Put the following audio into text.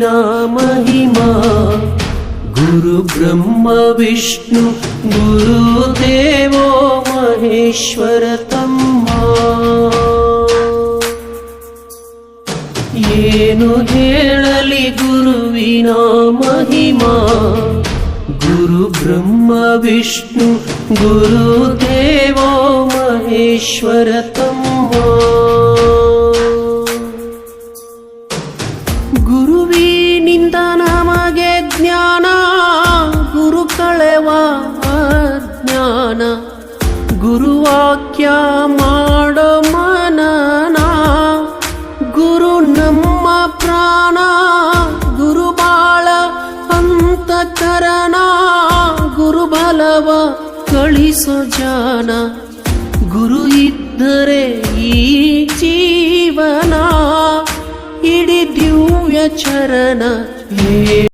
ಗುರುವಿನ ಮಹಿಮಾ ಗುರು ಬ್ರಹ್ಮ ವಿಷ್ಣು ಗುರುದೇವೋ ಮಹೇಶ್ವರ ತಮ್ಮ ಏನು ಹೇಳಲಿ ಗುರುವಿನ ಮಹಿಮಾ ಗುರು ಬ್ರಹ್ಮ ವಿಷ್ಣು ಗುರುದೇವೋ ಮಹೇಶ್ವರ ತಮ್ಮ ಗುರುವಿನಿಂದ ನಮಗೆ ಜ್ಞಾನ. ಗುರು ಕಳೆವ ಜ್ಞಾನ ಗುರುವಾಕ್ಯ ಮಾಡೋ ಮನನ. ಗುರು ನಮ್ಮ ಪ್ರಾಣ. ಗುರು ಬಾಳ ಅಂತಕರಣ ಗುರು ಬಲವ ಕಳಿಸೋ ಜಾನ. ಗುರು ಇದ್ದರೆ ಈ ಜೀವನ. ಇಡೀ ದಿವ್ಯ ಚರಣ